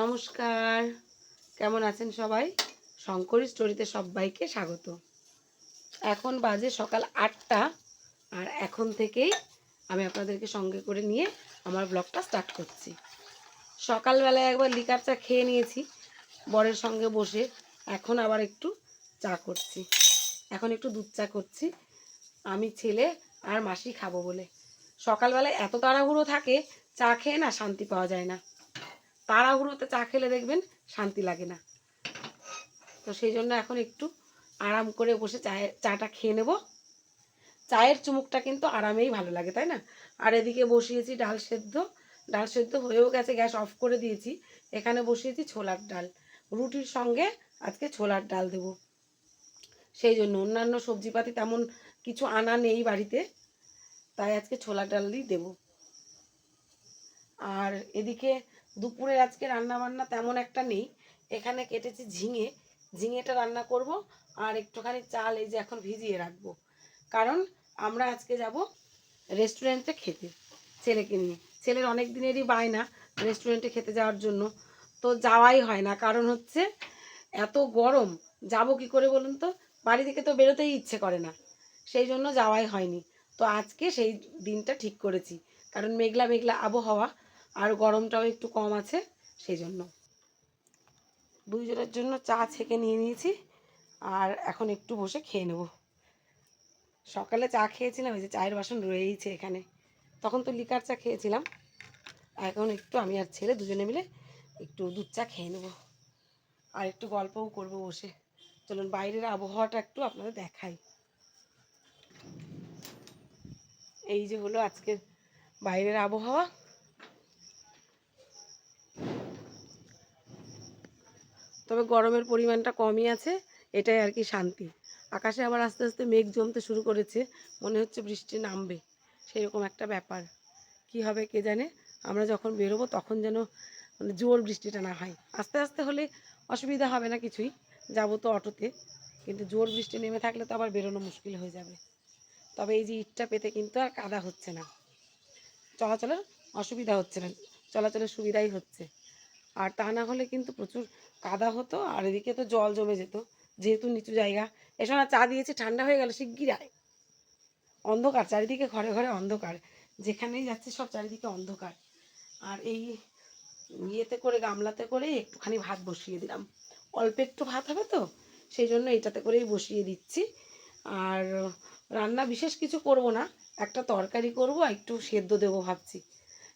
নমস্কার। কেমন আছেন সবাই? শঙ্করী স্টোরিতে সবাইকে স্বাগত। এখন বাজে সকাল আটটা, আর এখন থেকেই আমি আপনাদেরকে সঙ্গে করে নিয়ে আমার ব্লগটা স্টার্ট করছি। সকালবেলায় একবার লিকার চা খেয়ে নিয়েছি, বরের সঙ্গে বসে এখন আবার একটু চা করছি। এখন একটু দুধ চা করছি। আমি ছেলে আর মাসি খাব বলে। সকালবেলায় এত তাড়াহুড়ো থাকে, চা খেয়ে না শান্তি পাওয়া যায় না। তাড়াহুড়োতে চা খেলে দেখবেন শান্তি লাগে না। তো সেই জন্য এখন একটু আরাম করে বসে চায়ের চাটা খেয়ে নেব। চায়ের চুমুকটা কিন্তু আরামেই ভালো লাগে, তাই না? আর এদিকে বসিয়েছি ডাল সেদ্ধ। ডাল সেদ্ধ হয়েও গেছে, গ্যাস অফ করে দিয়েছি। এখানে বসিয়েছি ছোলার ডাল। রুটির সঙ্গে আজকে ছোলার ডাল দেব। সেই জন্য অন্যান্য সবজিপাতি তেমন কিছু আনা নেই বাড়িতে, তাই আজকে ছোলার ডালই দেব। আর এদিকে দুপুরের আজকে রান্না বান্না তেমন একটা নেই। এখানে কেটেছি ঝিঙে। ঝিঙেটা রান্না করব আর একটুখানি চাল এই যে এখন ভিজিয়ে রাখব। কারণ আমরা আজকে যাব রেস্টুরেন্টে খেতে, ছেলেকে নিয়ে। ছেলের অনেক দিনেরই বায়না রেস্টুরেন্টে খেতে যাওয়ার জন্য। তো যাওয়াই হয় না। কারণ হচ্ছে এত গরম। যাব কি করে বলুন তো? বাড়ি থেকে তো বেরোতেই ইচ্ছে করে না। সেই জন্য যাওয়াই হয়নি। তো আজকে সেই দিনটা ঠিক করেছি। কারণ মেঘলা মেঘলা আবহাওয়া। আর গরমটাও একটু কম আছে সেই জন্য দুইজনের জন্য চা ছেঁকে নিয়ে নিয়েছি, আর এখন একটু বসে খেয়ে নেব। সকালে চা খেয়েছিলাম ওই যে চায়ের বাসন রয়েইছে এখানে। তখন তো লিকার চা খেয়েছিলাম। এখন একটু আমি আর ছেলে দুজনে মিলে একটু দুধ চা খেয়ে নেব। আর একটু গল্পও করব বসে। চলুন, বাইরের আবহাওয়াটা একটু আপনাদের দেখাই। এই যে হলো আজকের বাইরের আবহাওয়া। তবে গরমের পরিমাণটা কমই আছে, এটাই আর কি শান্তি। আকাশে আবার আস্তে আস্তে মেঘ জমতে শুরু করেছে, মনে হচ্ছে বৃষ্টি নামবে, সেরকম একটা ব্যাপার। কি হবে কে জানে, আমরা যখন বেরোবো তখন যেন মানে জোর বৃষ্টিটা না হয়। আস্তে আস্তে হলে অসুবিধা হবে না কিছুই, যাব তো অটোতে, কিন্তু জোর বৃষ্টি নেমে থাকলে তো আবার বেরোনো মুশকিল হয়ে যাবে। তবে এই যে ইটটা পেতে কিন্তু আর কাদা হচ্ছে না। চলাচলের অসুবিধা হচ্ছে না, চলাচলের সুবিধাই হচ্ছে। আর তা না হলে কিন্তু প্রচুর কাদা হতো, আর এদিকে তো জল জমে যেত। যেহেতু নিচু জায়গা এসব না, চা দিয়েছি, ঠান্ডা হয়ে গেল শিগগিরায় অন্ধকার, চারিদিকে ঘরে ঘরে অন্ধকার। যেখানেই যাচ্ছে, সব চারিদিকে অন্ধকার। আর এই ইয়েতে করে, গামলাতে করে একটুখানি ভাত বসিয়ে দিলাম। অল্প একটু ভাত হবে তো, সেই জন্য এটাতে করেই বসিয়ে দিচ্ছি। আর রান্না বিশেষ কিছু করব না, একটা তরকারি করব একটু সেদ্ধ দেবো ভাবছি।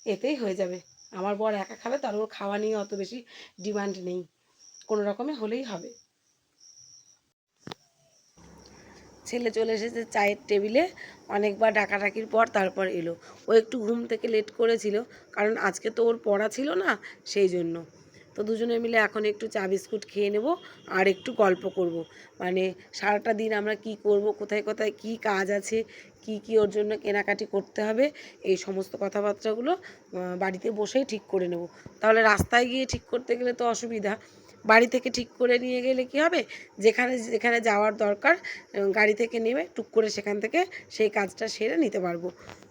এতেই হয়ে যাবে। আমার বর একা খাবে তার ওর খাওয়া নিয়ে অত বেশি ডিমান্ড নেই। কোনো রকমে হলেই হবে। ছেলে চলে এসেছে চায়ের টেবিলে, অনেকবার ডাকাডাকির পর তারপর এলো। ও একটু ঘুম থেকে লেট করেছিল, কারণ আজকে তো ওর পড়া ছিল না, সেই জন্য। তো দুজনে মিলে এখন একটু চা বিস্কুট খেয়ে নেব আর একটু গল্প করব। মানে সারাটা দিন আমরা কি করব, কোথায় কোথায় কি কাজ আছে, কি কি ওর জন্য কেনাকাটি করতে হবে, এই সমস্ত কথাবার্তাগুলো বাড়িতে বসেই ঠিক করে নেব। তাহলে রাস্তায় গিয়ে ঠিক করতে গেলে তো অসুবিধা। বাড়ি থেকে ঠিক করে নিয়ে গেলে কি হবে? যেখানে যেখানে যাওয়ার দরকার গাড়ি থেকে নেমে টুক করে সেখান থেকে সেই কাজটা সেরে নিতে পারব।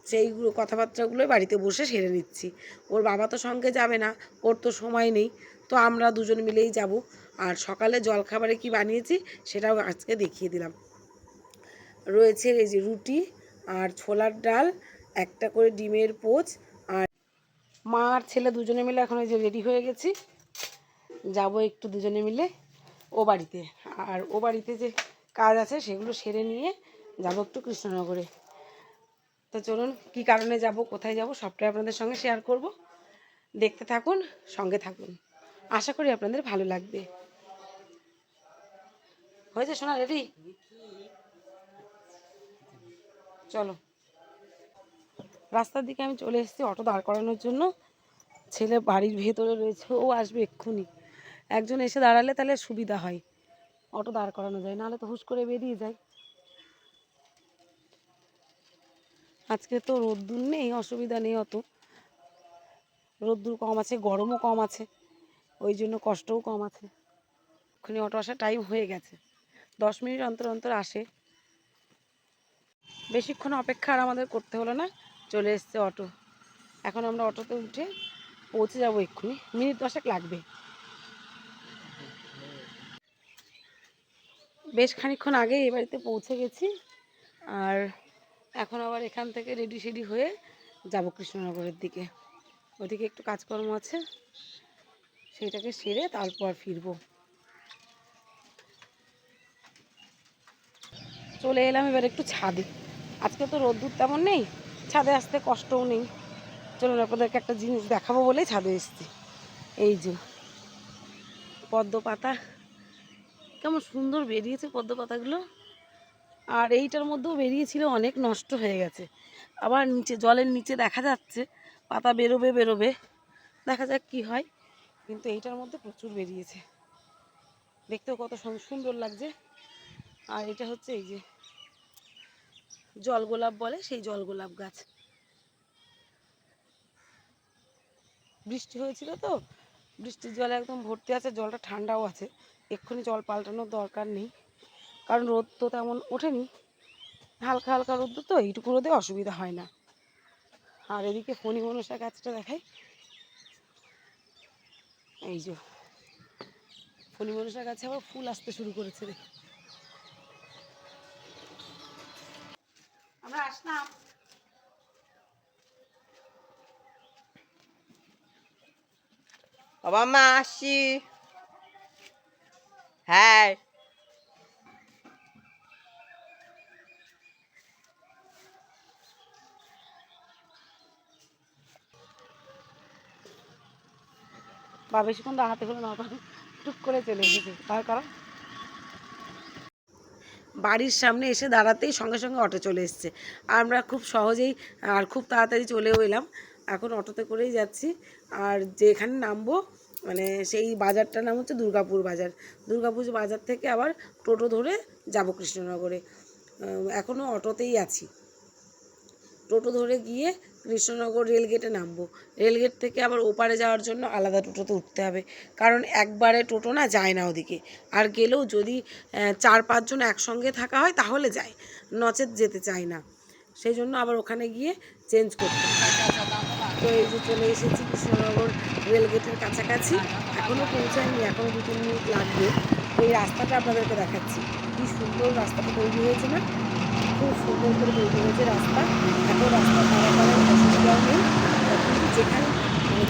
সেইগুলো কথাবার্তাগুলোই বাড়িতে বসে সেরে নিচ্ছি। ওর বাবা তো সঙ্গে যাবে না, ওর তো সময় নেই। তো আমরা দুজন মিলেই যাব। আর সকালে জলখাবারে কি বানিয়েছি সেটাও আজকে দেখিয়ে দিলাম। রয়েছে এই যে রুটি আর ছোলার ডাল, একটা করে ডিমের পোচ আর মা আর ছেলে দুজনে মিলে এখন এই যে রেডি হয়ে গেছি। যাব একটু দুজনে মিলে ও বাড়িতে। আর ও বাড়িতে যে কাজ আছে সেগুলো সেরে নিয়ে যাব একটু কৃষ্ণনগরে। তো চলুন, কি কারণে যাব, কোথায় যাব, সবটাই আপনাদের সঙ্গে শেয়ার করব। দেখতে থাকুন, সঙ্গে থাকুন। আশা করি আপনাদের ভালো লাগবে। হয়েছে শোনা রেডি? চলো। রাস্তার দিকে আমি চলে এসেছি অটো দাঁড় করানোর জন্য। ছেলে বাড়ির ভেতরে রয়েছে, ও আসবে এক্ষুনি। একজন এসে দাঁড়ালে তাহলে সুবিধা হয়। অটো দাঁড় করানো যায়, নাহলে তো হুশ করে বেরিয়ে যায়। আজকে তো রোদ্দুর নেই, অসুবিধা নেই অত। রোদ্দুর কম আছে, গরমও কম আছে। ওই জন্য কষ্টও কম আছে। ওখানে অটো আসার টাইম হয়ে গেছে। দশ মিনিট অন্তর অন্তর আসে। বেশিক্ষণ অপেক্ষা আর আমাদের করতে হলো না, চলে এসছে অটো। এখন আমরা অটোতে উঠে পৌঁছে যাব এক্ষুনি। মিনিট দশেক লাগবে। বেশ খানিকক্ষণ আগে এই বাড়িতে পৌঁছে গেছি। আর এখন আবার এখান থেকে রেডি সেডি হয়ে যাব কৃষ্ণনগরের দিকে। ওদিকে একটু কাজকর্ম আছে। সেইটাকে সেরে তারপর ফিরবো। চলে এলাম, এবার একটু ছাদে। আজকে তো রোদ্দুর তেমন নেই, ছাদে আসতে কষ্টও নেই। চলুন, আপনাদেরকে একটা জিনিস দেখাবো বলেই ছাদে এসেছি। এই যে, পদ্ম পাতা। কেমন সুন্দর বেরিয়েছে পদ্ম পাতাগুলো। আর এইটার মধ্যেও বেরিয়েছিল অনেক নষ্ট হয়ে গেছে। আবার নিচে, জলের নিচে দেখা যাচ্ছে, পাতা বেরোবে বেরোবে। দেখা যাক কি হয়। কিন্তু এইটার মধ্যে প্রচুর বেরিয়েছে। দেখতেও কত সুন- সুন্দর লাগছে। আর এটা হচ্ছে এই যে জল গোলাপ বলে সেই জল গোলাপ গাছ। বৃষ্টি হয়েছিল তো, বৃষ্টির জলে একদম ভর্তি আছে, জলটা ঠান্ডাও আছে। এক্ষুনি জল পাল্টানোর দরকার নেই, কারণ রোদ তো তেমন ওঠেনি। হালকা হালকা রোদ তো, এইটুকু রোদে অসুবিধা হয় না। আর এদিকে ফণি মনসা গাছটা দেখাই। এই যে, ফণি মানুষের কাছে আবার ফুল আসতে শুরু করেছে আমরা আসলাম। বাবা, মা আসি হ্যাঁ। বা বেশিক্ষণ দাঁড়াতে হলো না টুক করে চলে এসেছে। তার কারণ? বাড়ির সামনে এসে দাঁড়াতেই সঙ্গে সঙ্গে অটো চলে এসছে। আর আমরা খুব সহজেই আর খুব তাড়াতাড়ি চলেও এলাম। এখন অটোতে করেই যাচ্ছি। আর যেখানে নামবো মানে সেই বাজারটার নাম হচ্ছে দুর্গাপুর বাজার। দুর্গাপুর বাজার থেকে আবার টোটো ধরে যাব কৃষ্ণনগরে। এখনও অটোতেই আছি। টোটো ধরে গিয়ে কৃষ্ণনগর রেলগেটে নামবো। রেলগেট থেকে আবার ওপারে যাওয়ার জন্য আলাদা টোটোতে উঠতে হবে। কারণ একবারে টোটো না যায় না ওদিকে। আর গেলেও যদি চার পাঁচজন একসঙ্গে থাকা হয় তাহলে যায়। নচেত যেতে চায় না। সেই জন্য আবার ওখানে গিয়ে চেঞ্জ করতে। তো এই যে চলে এসেছি কৃষ্ণনগর রেলগেটের কাছাকাছি। এখনও পৌঁছায়নি এখনও দু তিন মিনিট লাগবে। এই রাস্তাটা আপনাদেরকে দেখাচ্ছি। কি সুন্দর রাস্তাটা তৈরি হয়েছে না? খুব সুন্দর করে তৈরি হয়েছে রাস্তা। এখন রাস্তা অসুবিধাও নেই। যেখানে,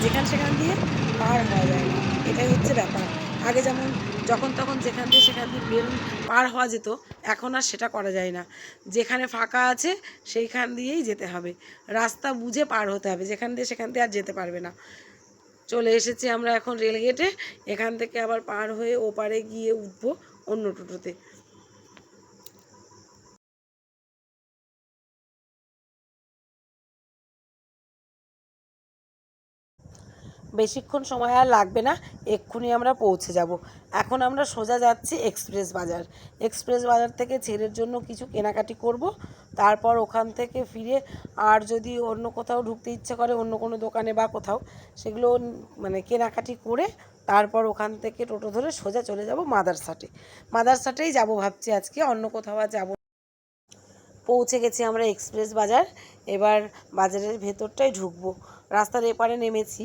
যেখান সেখান দিয়ে পার হওয়া যায় না। এটাই হচ্ছে ব্যাপার। আগে যেমন, যখন তখন যেখান দিয়ে সেখান দিয়ে বের পার হওয়া যেত, এখন আর সেটা করা যায় না। যেখানে ফাঁকা আছে, সেইখান দিয়েই যেতে হবে। রাস্তা বুঝে পার হতে হবে। যেখান দিয়ে সেখান দিয়ে আর যেতে পারবে না। চলে এসেছি আমরা এখন রেলগেটে। এখান থেকে আবার পার হয়ে ওপারে গিয়ে উঠবো অন্য টোটোতে। বেশিক্ষণ সময় আর লাগবে না, এক্ষুনি আমরা পৌঁছে যাব। এখন আমরা সোজা যাচ্ছি এক্সপ্রেস বাজার। এক্সপ্রেস বাজার থেকে ছেলের জন্য কিছু কেনাকাটি করব, তারপর ওখান থেকে ফিরে আর যদি অন্য কোথাও ঢুকতে ইচ্ছে করে, অন্য কোনো দোকানে বা কোথাও, সেগুলো মানে কেনাকাটি করে তারপর ওখান থেকে টোটো ধরে সোজা চলে যাব মাদারসাটে। মাদারসাটেই যাব ভাবছি আজকে, অন্য কোথাও আর যাব পৌঁছে গেছি আমরা এক্সপ্রেস বাজার, এবার বাজারের ভেতরটাই ঢুকবো। রাস্তার এপারে নেমেছি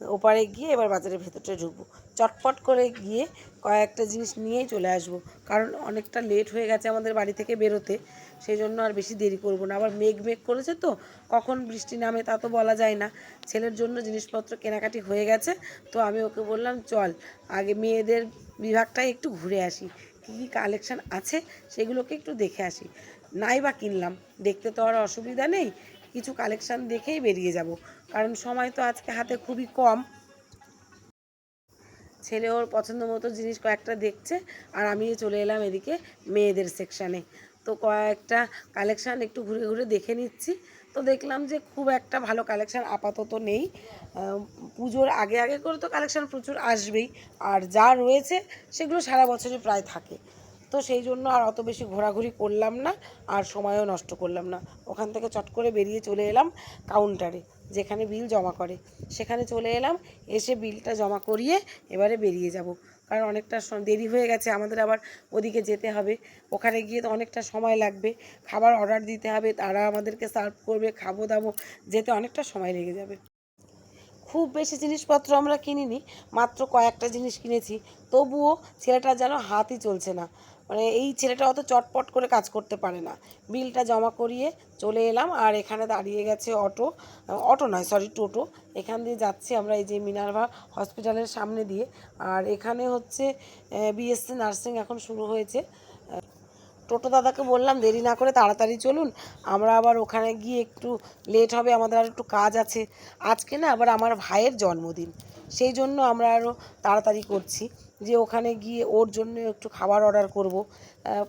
ওপারে গিয়ে এবার বাজারের ভেতরটায় ঢুকবো। চটপট করে গিয়ে কয়েকটা জিনিস নিয়েই চলে আসব। কারণ অনেকটা লেট হয়ে গেছে আমাদের বাড়ি থেকে বেরোতে সেই জন্য আর বেশি দেরি করব না। আবার মেঘ মেঘ করেছে তো, কখন বৃষ্টি নামে তা তো বলা যায় না। ছেলের জন্য জিনিসপত্র কেনাকাটি হয়ে গেছে, তো আমি ওকে বললাম, চল, আগে মেয়েদের বিভাগটাই একটু ঘুরে আসি। কী কী কালেকশান আছে সেগুলোকে একটু দেখে আসি। নাই বা কিনলাম। দেখতে তো আর অসুবিধা নেই। কিছু কালেকশান দেখেই বেরিয়ে যাব। কারণ সময় তো আজকে হাতে খুবই কম। ছেলে ওর পছন্দ মতো জিনিস কয়েকটা দেখছে আর আমি চলে এলাম এদিকে মেয়েদের সেকশানে তো কয়েকটা কালেকশান একটু ঘুরে ঘুরে দেখে নিচ্ছি। তো দেখলাম যে খুব একটা ভালো কালেকশান আপাতত নেই। পুজোর আগে আগে করে তো কালেকশান প্রচুর আসবেই। আর যা রয়েছে সেগুলো সারা বছরই প্রায় থাকে। তো সেই জন্য আর অত বেশি ঘোরাঘুরি করলাম না। আর সময়ও নষ্ট করলাম না। ওখান থেকে চট করে বেরিয়ে চলে এলাম কাউন্টারে যেখানে বিল জমা করে। সেখানে চলে এলাম, এসে বিলটা জমা করিয়ে এবারে বেরিয়ে যাব। কারণ অনেকটা দেরি হয়ে গেছে, আমাদের আবার ওদিকে যেতে হবে। ওখানে গিয়ে তো অনেকটা সময় লাগবে। খাবার অর্ডার দিতে হবে, তারা আমাদেরকে সার্ভ করবে, খাব দাবো, যেতে অনেকটা সময় লেগে যাবে। খুব বেশি জিনিসপত্র আমরা কিনিনি, মাত্র কয়েকটা জিনিস কিনেছি। তবুও ছেলেটার যেন হাতই চলছে না। মানে এই ছেলেটা অত চটপট করে কাজ করতে পারে না। বিলটা জমা করিয়ে চলে এলাম, আর এখানে দাঁড়িয়ে গেছে অটো অটো নয় সরি টোটো। এখান দিয়ে যাচ্ছি আমরা এই যে মিনারভা হসপিটালের সামনে দিয়ে। আর এখানে হচ্ছে বিএসসি নার্সিং এখন শুরু হয়েছে। টোটো দাদাকে বললাম, দেরি না করে তাড়াতাড়ি চলুন, আমরা আবার ওখানে গিয়ে একটু লেট হবে, আমাদের আর একটু কাজ আছে। আজকে না আবার আমার ভাইয়ের জন্মদিন, সেই জন্য আমরা আরও তাড়াতাড়ি করছি। যে ওখানে গিয়ে ওর জন্য একটু খাবার অর্ডার করব।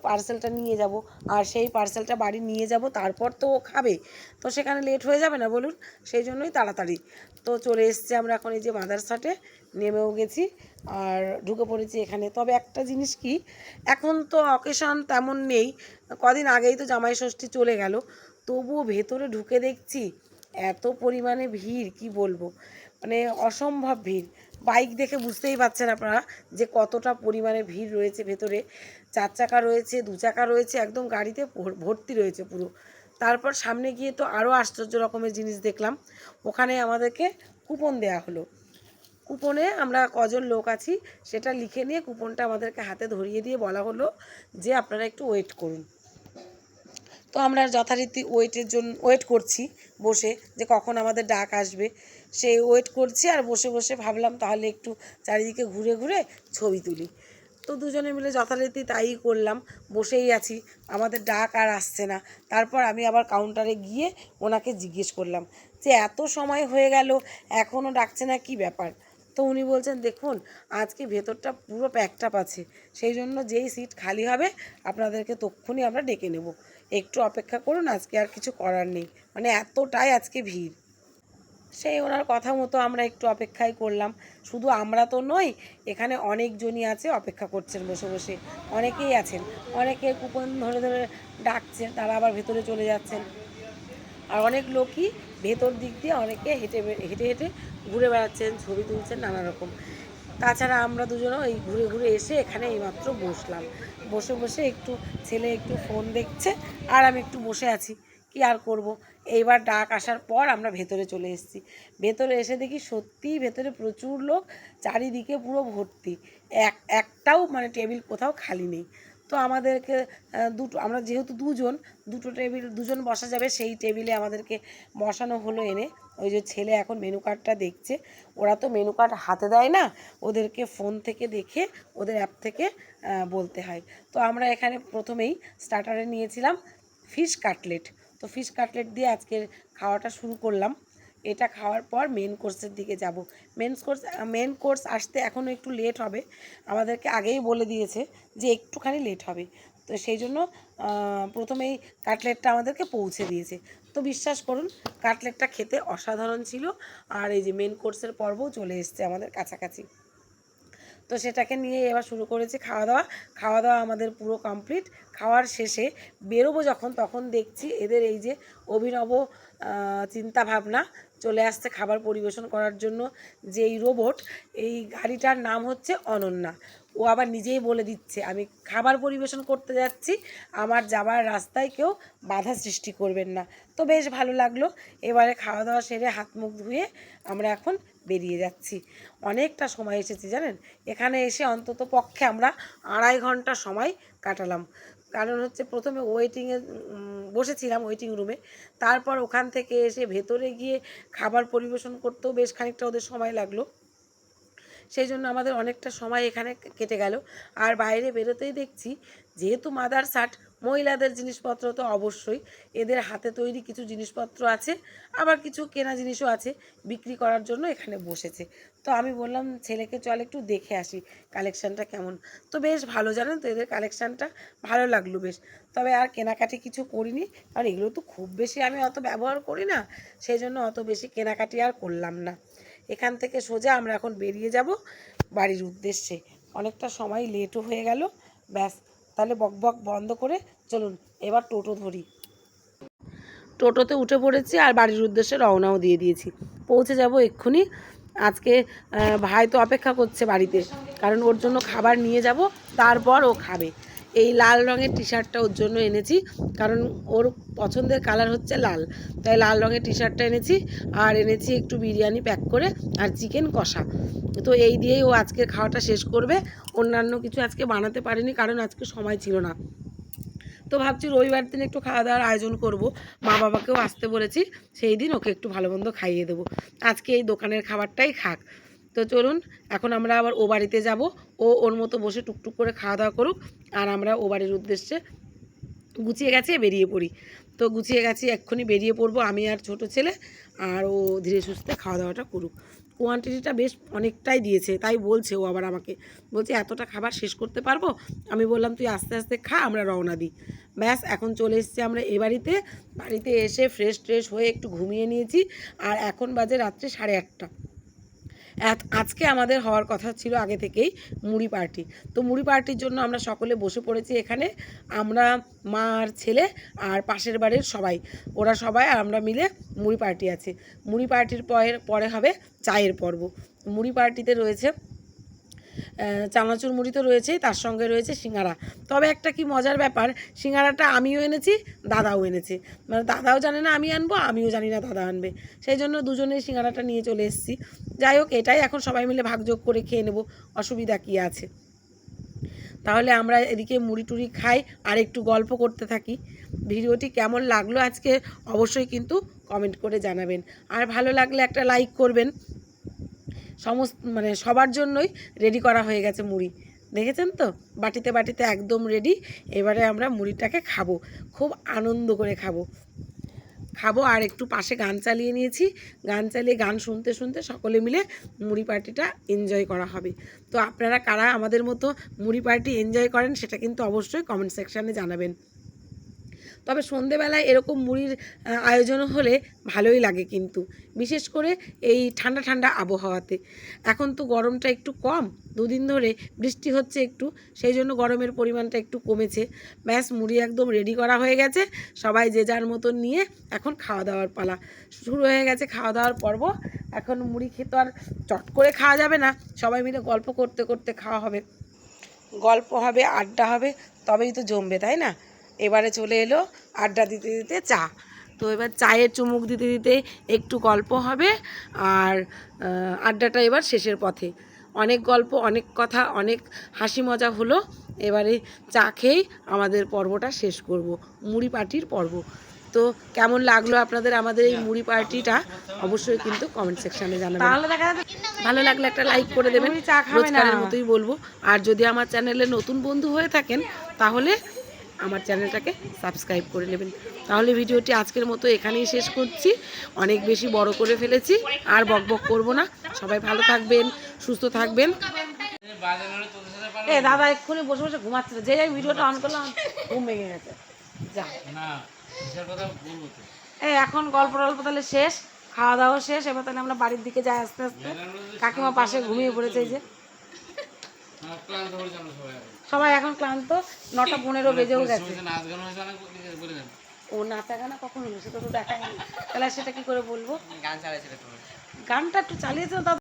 পার্সেলটা নিয়ে যাব। আর সেই পার্সেলটা বাড়ি নিয়ে যাব, তারপর তো ও খাবে। তো সেখানে লেট হয়ে যাবে না বলুন? সেই জন্যই তাড়াতাড়ি। তো চলে এসছে আমরা এখন এই যে মাদারসাটে নেমেও গেছি আর ঢুকে পড়েছি এখানে। তবে একটা জিনিস কি, এখন তো অকেশন তেমন নেই। কদিন আগেই তো জামাই ষষ্ঠী চলে গেল। তবুও ভেতরে ঢুকে দেখছি এত পরিমাণে ভিড়, কি বলব? মানে অসম্ভব ভিড়। বাইক দেখে বুঝতেই পারছেন আপনারা যে কতটা পরিমাণে ভিড় রয়েছে ভেতরে। চার চাকা রয়েছে, দু চাকা রয়েছে, একদম গাড়িতে ভর্তি রয়েছে পুরো। তারপর সামনে গিয়ে তো আরও আশ্চর্য রকমের জিনিস দেখলাম। ওখানে আমাদেরকে কুপন দেয়া হলো। কুপনে আমরা কজন লোক আছি, সেটা লিখে নিয়ে কুপনটা আমাদেরকে হাতে ধরিয়ে দিয়ে বলা হলো যে আপনারা একটু ওয়েট করুন। তো আমরা যথারীতি ওয়েটের জন্য ওয়েট করছি বসে যে কখন আমাদের ডাক আসবে। সেই ওয়েট করছি আর বসে বসে ভাবলাম তাহলে একটু চারিদিকে ঘুরে ঘুরে ছবি তুলি। তো দুজনে মিলে যথারীতি তাই করলাম, বসেই আছি। আমাদের ডাক আর আসছে না। তারপর আমি আবার কাউন্টারে গিয়ে ওনাকে জিজ্ঞেস করলাম যে এত সময় হয়ে গেল এখনও ডাকছে না, কি ব্যাপার? তো উনি বলছেন, দেখুন, আজকে ভেতরটা পুরো প্যাকটাপ আছে। সেই জন্য যেই সিট খালি হবে, আপনাদেরকে তক্ষুনি আমরা ডেকে নেব। একটু অপেক্ষা করুন, আজকে আর কিছু করার নেই। মানে এতটাই আজকে ভিড়। সেই ওনার কথা মতো আমরা একটু অপেক্ষাই করলাম। শুধু আমরা তো নই, এখানে অনেকজনই আছে, অপেক্ষা করছেন বসে বসে। অনেকেই আছেন। অনেকে কুপন ধরে ধরে ডাকছেন তারা আবার ভেতরে চলে যাচ্ছেন। আর অনেক লোকই ভেতর দিক দিয়ে অনেকে হেঁটে হেঁটে হেঁটে ঘুরে বেড়াচ্ছেন, ছবি তুলছেন নানা রকম তাছাড়া আমরা দুজনও এই ঘুরে ঘুরে এসে এখানে এইমাত্র বসলাম। বসে বসে একটু ছেলে একটু ফোন দেখছে আর আমি একটু বসে আছি। কি আর করব? এইবার ডাক আসার পর আমরা ভেতরে চলে এসেছি। ভেতরে এসে দেখি সত্যিই ভেতরে প্রচুর লোক, চারিদিকে পুরো ভর্তি। এক, একটাও মানে টেবিল কোথাও খালি নেই। তো আমাদেরকে দুটো, আমরা যেহেতু দুজন, দুটো টেবিল, দুজন বসা যাবে সেই টেবিলে আমাদেরকে বসানো হলো এনে। ওই যে ছেলে এখন মেনু কার্ডটা দেখছে, ওরা তো মেনু কার্ড হাতে দেয় না, ওদেরকে ফোন থেকে দেখে ওদের অ্যাপ থেকে বলতে হয়। তো আমরা এখানে প্রথমেই স্টার্টারে নিয়েছিলাম ফিশ কাটলেট তো ফিশ কাটলেট দিয়ে আজকের খাওয়াটা শুরু করলাম। এটা খাওয়ার পর মেন কোর্সের দিকে যাব। মেন কোর্স মেন কোর্স আসতে এখনও একটু লেট হবে। আমাদেরকে আগেই বলে দিয়েছে যে একটুখানি লেট হবে। তো সেই জন্য প্রথমেই কাটলেটটা আমাদেরকে পৌঁছে দিয়েছে। তো বিশ্বাস করুন। কাটলেটটা খেতে অসাধারণ ছিল। আর এই যে মেন কোর্সের পর্বও চলে এসছে আমাদের কাছাকাছি। তো সেটাকে নিয়ে এবার শুরু করেছি খাওয়া দাওয়া খাওয়া দাওয়া আমাদের পুরো কমপ্লিট খাওয়ার শেষে বেরোবো যখন, তখন দেখছি এদের এই যে অভিনব চিন্তা ভাবনা চলে আসছে খাবার পরিবেশন করার জন্য। যেই রোবট এই গাড়িটার নাম হচ্ছে অনন্যা। ও আবার নিজেই বলে দিচ্ছে, আমি খাবার পরিবেশন করতে যাচ্ছি, আমার যাবার রাস্তায় কেউ বাধা সৃষ্টি করবেন না। তো বেশ ভালো লাগল, এবারে খাওয়া দাওয়া সেরে হাত মুখ ধুয়ে আমরা এখন বেরিয়ে যাচ্ছি। অনেকটা সময় এসেছি জানেন, এখানে এসে অন্তত পক্ষে আমরা আড়াই ঘণ্টা সময় কাটালাম। কারণ হচ্ছে প্রথমে ওয়েটিংয়ে বসেছিলাম ওয়েটিং রুমে তারপর ওখান থেকে এসে ভেতরে গিয়ে খাবার পরিবেশন করতেও বেশ খানিকটা ওদের সময় লাগল। সেই জন্য আমাদের অনেকটা সময় এখানে কেটে গেল। আর বাইরে বেরোতেই দেখছি, যেহেতু মাদার সাট মহিলাদের জিনিসপত্র তো অবশ্যই। এদের হাতে তৈরি কিছু জিনিসপত্র আছে, আবার কিছু কেনা জিনিসও আছে, বিক্রি করার জন্য এখানে বসেছে। তো আমি বললাম, ছেলেকে চল একটু দেখে আসি কালেকশানটা কেমন? তো বেশ ভালো, জানেন তো? এদের কালেকশানটা ভালো লাগল বেশ। তবে আর কেনাকাটি কিছু করিনি, কারণ এগুলো তো খুব বেশি আমি অত ব্যবহার করি না সেই জন্য অত বেশি কেনাকাটি আর করলাম না। এখান থেকে সোজা আমরা এখন বেরিয়ে যাব বাড়ির উদ্দেশ্যে। অনেকটা সময় লেটও হয়ে গেল। ব্যাস, তাহলে বক বক বন্ধ করে চলুন, এবার টোটো ধরি। টোটোতে উঠে পড়েছি আর বাড়ির উদ্দেশ্যে রওনাও দিয়ে দিয়েছি। পৌঁছে যাব এক্ষুনি। আজকে ভাই তো অপেক্ষা করছে বাড়িতে, কারণ ওর জন্য খাবার নিয়ে যাব, তারপর ও খাবে। এই লাল রঙের টি শার্টটা ওর জন্য এনেছি, কারণ ওর পছন্দের কালার হচ্ছে লাল। তাই লাল রঙের টি শার্টটা এনেছি, আর এনেছি একটু বিরিয়ানি প্যাক করে আর চিকেন কষা। তো এই দিয়েই ও আজকের খাওয়াটা শেষ করবে। অন্যান্য কিছু আজকে বানাতে পারিনি, কারণ আজকে সময় ছিল না। তো ভাবছি রবিবার দিন একটু খাওয়া দাওয়ার আয়োজন করব। মা বাবাকেও আসতে বলেছি, সেই দিন ওকে একটু ভালো মন্দ খাইয়ে দেবো। আজকে এই দোকানের খাবারটাই খাক। তো চলুন, এখন আমরা আবার ও বাড়িতে যাব। ও ওর মতো বসে টুকটুক করে খাওয়া দাওয়া করুক, আর আমরা ও বাড়ির উদ্দেশ্যে গুছিয়ে গেছে, বেরিয়ে পড়ি। তো গুছিয়ে গেছি, এক্ষুনি বেরিয়ে পড়ব আমি আর ছোট ছেলে, আর ও ধীরে সুস্থে খাওয়া দাওয়াটা করুক। কোয়ান্টিটিটা বেশ অনেকটাই দিয়েছে, তাই বলছে ও আবার আমাকে। বলছে, এতটা খাবার শেষ করতে পারব? আমি বললাম, তুই আস্তে আস্তে খা, আমরা রওনা দিই। ব্যাস, এখন চলে এসেছি আমরা এ বাড়িতে। বাড়িতে এসে ফ্রেশ ট্রেশ হয়ে একটু ঘুমিয়ে নিয়েছি, আর এখন বাজে রাত্রে সাড়ে আটটা। আজকে আমাদের হওয়ার কথা ছিল আগে থেকেই মুড়ি পার্টি। তো মুড়ি পার্টির জন্য আমরা সকলে বসে পড়েছি এখানে। আমরা, মা আর ছেলে আর পাশের বাড়ির সবাই। ওরা সবাই আর আমরা মিলে মুড়ি পার্টি আছে। মুড়ি পার্টির পরে পরে হবে চায়ের পর্ব। মুড়ি পার্টিতে রয়েছে চানাচুর মুড়ি তো রয়েছেই, তার সঙ্গে রয়েছে সিঙ্গারা। তবে একটা কি মজার ব্যাপার, সিঙ্গারাটা আমিও এনেছি, দাদাও এনেছে। মানে দাদাও জানে না আমি আনব, আমিও জানি না দাদা আনবে। সেই জন্য দুজনেই সিঙ্গারাটা নিয়ে চলে এসেছি। যাই হোক, এটাই এখন সবাই মিলে ভাগযোগ করে খেয়ে নেব, অসুবিধা কী আছে। তাহলে আমরা এদিকে মুড়ি টুড়ি খাই আর একটু গল্প করতে থাকি। ভিডিওটি কেমন লাগল আজকে অবশ্যই কিন্তু কমেন্ট করে জানাবেন। আর ভালো লাগলে একটা লাইক করবেন। সমস্ত মানে সবার জন্যই রেডি করা হয়ে গেছে মুড়ি। দেখেছেন তো? বাটিতে বাটিতে একদম রেডি এবারে আমরা মুড়িটাকে খাব। খুব আনন্দ করে খাব। খাব আর একটু পাশে গান চালিয়ে নিয়েছি। গান চালিয়ে গান শুনতে শুনতে সকলে মিলে মুড়ি পার্টিটা এনজয় করা হবে। তো আপনারা কারা আমাদের মতো মুড়ি পার্টি এনজয় করেন সেটা কিন্তু অবশ্যই কমেন্ট সেকশানে জানাবেন। তবে সন্ধেবেলায় এরকম মুড়ির আয়োজন হলে ভালোই লাগে কিন্তু। বিশেষ করে এই ঠান্ডা ঠান্ডা আবহাওয়াতে। এখন তো গরমটা একটু কম, দুদিন ধরে বৃষ্টি হচ্ছে একটু, সেই জন্য গরমের পরিমাণটা একটু কমেছে। ব্যাস, মুড়ি একদম রেডি করা হয়ে গেছে। সবাই যে যার মতন নিয়ে এখন খাওয়া দাওয়ার পালা। শুরু হয়ে গেছে খাওয়া দাওয়ার পর্ব। এখন মুড়ি খেতে আর চট করে খাওয়া যাবে না। সবাই মিলে গল্প করতে করতে খাওয়া হবে। গল্প হবে, আড্ডা হবে, তবেই তো জমবে, তাই না? এবারে চলে এলো আড্ডা দিতে দিতে চা। তো এবার চায়ের চুমুক দিতে দিতে একটু গল্প হবে আর আড্ডাটা এবার শেষের পথে। অনেক গল্প অনেক কথা অনেক হাসি মজা হলো। এবারে চা খেয়েই আমাদের পর্বটা শেষ করব মুড়ি পার্টির পর্ব। তো কেমন লাগল আপনাদের আমাদের এই মুড়ি পার্টিটা? অবশ্যই কিন্তু কমেন্ট সেকশানে জানাবেন। ভালো লাগলে একটা লাইক করে দেবেন। রোজকারের মতোই বলব। আর যদি আমার চ্যানেলে নতুন বন্ধু হয়ে থাকেন তাহলে আমার চ্যানেলটাকে সাবস্ক্রাইব করে নেবেন। তাহলে ভিডিওটি আজকের মতো এখানেই শেষ করছি। অনেক বেশি বড় করে ফেলেছি আর বক বক করব না। সবাই ভালো থাকবেন সুস্থ থাকবেন। এ দাদা এক্ষুনি বসে বসে ঘুমাচ্ছিল যে যাই ভিডিওটা অন করলাম ঘুম ভেঙে গেছে। যা। এই এখন গল্প টল্প তাহলে শেষ খাওয়া দাওয়া শেষ। এবার তাহলে আমরা বাড়ির দিকে যাই আস্তে আস্তে। কাকিমা পাশে ঘুমিয়ে পড়েছে এই যে। সবাই এখন ক্লান্ত নটা পনেরো বেজেও গেছে। ও নাচা গানা কখন হলো সেটা তো দেখা তাহলে সেটা কি করে বলব? গানটা একটু চালিয়েছে তা